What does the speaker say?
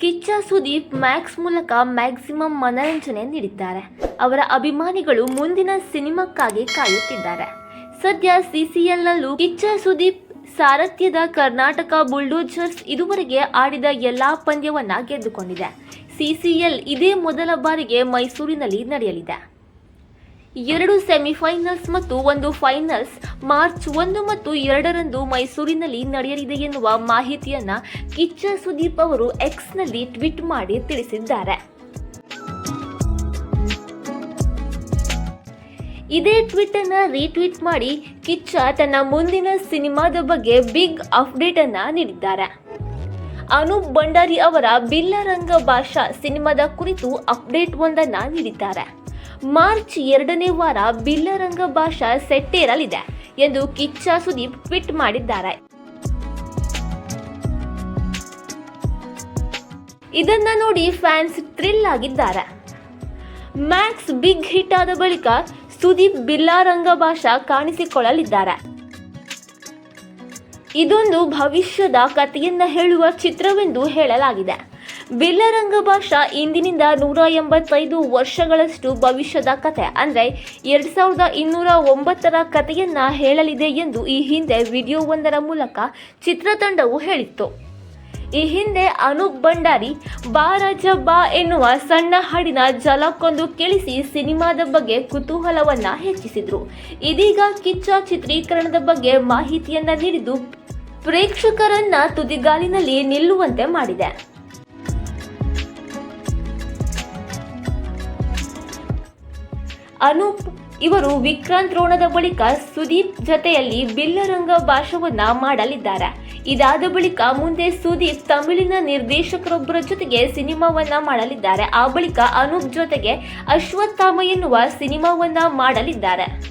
Kichcha Sudeep Max ಮೂಲಕ maximum ಮನರಂಜನೆ ನೀಡಿದ್ದಾರೆ. ಅವರ ಅಭಿಮಾನಿಗಳು ಮುಂದಿನ ಸಿನಿಮಾಕ್ಕಾಗಿ ಕಾಯುತ್ತಿದ್ದಾರೆ. ಸದ್ಯ ಸಿಸಿಎಲ್ನಲ್ಲೂ ಕಿಚ್ಚ ಸುದೀಪ್ ಸಾರಥ್ಯದ ಕರ್ನಾಟಕ ಬುಲ್ಡೋಜರ್ಸ್ ಇದುವರೆಗೆ ಆಡಿದ ಎಲ್ಲಾ ಪಂದ್ಯವನ್ನ ಗೆದ್ದುಕೊಂಡಿದೆ. ಸಿಸಿಎಲ್ ಇದೇ ಮೊದಲ ಬಾರಿಗೆ ಮೈಸೂರಿನಲ್ಲಿ ನಡೆಯಲಿದೆ. ಎರಡು ಸೆಮಿಫೈನಲ್ಸ್ ಮತ್ತು ಒಂದು ಫೈನಲ್ಸ್. ಮಾರ್ಚ್ ಒಂದು ಮತ್ತು ಎರಡರಂದು ಮೈಸೂರಿನಲ್ಲಿ ನಡೆಯಲಿದೆ ಎನ್ನುವ ಮಾಹಿತಿಯನ್ನ ಕಿಚ್ಚ ಸುದೀಪ್ ಅವರು ಎಕ್ಸ್ನಲ್ಲಿ ಟ್ವೀಟ್ ಮಾಡಿ ತಿಳಿಸಿದ್ದಾರೆ. ಇದೇ ಟ್ವೀಟ್ ಅನ್ನ ರೀಟ್ವೀಟ್ ಮಾಡಿ ಕಿಚ್ಚ ತನ್ನ ಮುಂದಿನ ಸಿನಿಮಾದ ಬಗ್ಗೆ ಬಿಗ್ ಅಪ್ಡೇಟ್ ಅನ್ನ ನೀಡಿದ್ದಾರೆ. ಅನೂಪ್ ಭಂಡಾರಿ ಅವರ ಬಿಲ್ಲರಂಗ ಭಾಷಾ ಸಿನಿಮಾದ ಕುರಿತು ಅಪ್ಡೇಟ್ ಒಂದನ್ನ ನೀಡಿದ್ದಾರೆ. ಮಾರ್ಚ್ ಎರಡನೇ ವಾರ ಬಿಲ್ಲರಂಗ ಭಾಷಾ ಸೆಟ್ಟೇರಲಿದೆ ಎಂದು ಕಿಚ್ಚ ಸುದೀಪ್ ಟ್ವೀಟ್ ಮಾಡಿದ್ದಾರೆ. ಇದನ್ನ ನೋಡಿ ಫ್ಯಾನ್ಸ್ ಥ್ರಿಲ್ ಆಗಿದ್ದಾರೆ. ಮ್ಯಾಕ್ಸ್ ಬಿಗ್ ಹಿಟ್ ಆದ ಬಳಿಕ ಸುದೀಪ್ ಬಿಲ್ಲಾರಂಗ ಭಾಷಾ ಕಾಣಿಸಿಕೊಳ್ಳಲಿದ್ದಾರೆ. ಇದೊಂದು ಭವಿಷ್ಯದ ಕಥೆಯನ್ನ ಹೇಳುವ ಚಿತ್ರವೆಂದು ಹೇಳಲಾಗಿದೆ. ಬಿಲ್ಲರಂಗ ಭಾಷಾ ಇಂದಿನಿಂದ ನೂರ ಎಂಬತ್ತೈದು ವರ್ಷಗಳಷ್ಟು ಭವಿಷ್ಯದ ಕತೆ. ಅಂದ್ರೆ ಎರಡು ಸಾವಿರದ ಇನ್ನೂರ ಒಂಬತ್ತರ ಕಥೆಯನ್ನ ಹೇಳಲಿದೆ ಎಂದು ಈ ಹಿಂದೆ ವಿಡಿಯೋವೊಂದರ ಮೂಲಕ ಚಿತ್ರತಂಡವು ಹೇಳಿತ್ತು. ಈ ಹಿಂದೆ ಅನೂಪ್ ಭಂಡಾರಿ, ಬಾ ರಾಜ ಬಾ ಎನ್ನುವ ಸಣ್ಣ ಹಾಡಿನ ಜಲಕ್ಕೊಂದು ಕೇಳಿಸಿ ಸಿನಿಮಾದ ಬಗ್ಗೆ ಕುತೂಹಲವನ್ನ ಹೆಚ್ಚಿಸಿದ್ರು. ಇದೀಗ ಕಿಚ್ಚ ಚಿತ್ರೀಕರಣದ ಬಗ್ಗೆ ಮಾಹಿತಿಯನ್ನ ನೀಡಿದ್ದು ಪ್ರೇಕ್ಷಕರನ್ನ ತುದಿಗಾಲಿನಲ್ಲಿ ನಿಲ್ಲುವಂತೆ ಮಾಡಿದೆ. ಅನೂಪ್ ಇವರು ವಿಕ್ರಾಂತ್ ರೋಣದ ಬಳಿಕ ಸುದೀಪ್ ಜೊತೆಯಲ್ಲಿ ಬಿಲ್ಲರಂಗ ಭಾಷವನ್ನ ಮಾಡಲಿದ್ದಾರೆ. ಇದಾದ ಬಳಿಕ ಮುಂದೆ ಸುದೀಪ್ ತಮಿಳಿನ ನಿರ್ದೇಶಕರೊಬ್ಬರ ಜೊತೆಗೆ ಸಿನಿಮಾವನ್ನ ಮಾಡಲಿದ್ದಾರೆ. ಆ ಬಳಿಕ ಅನೂಪ್ ಜೊತೆಗೆ ಅಶ್ವತ್ಥಾಮ ಎನ್ನುವ ಸಿನಿಮಾವನ್ನ ಮಾಡಲಿದ್ದಾರೆ.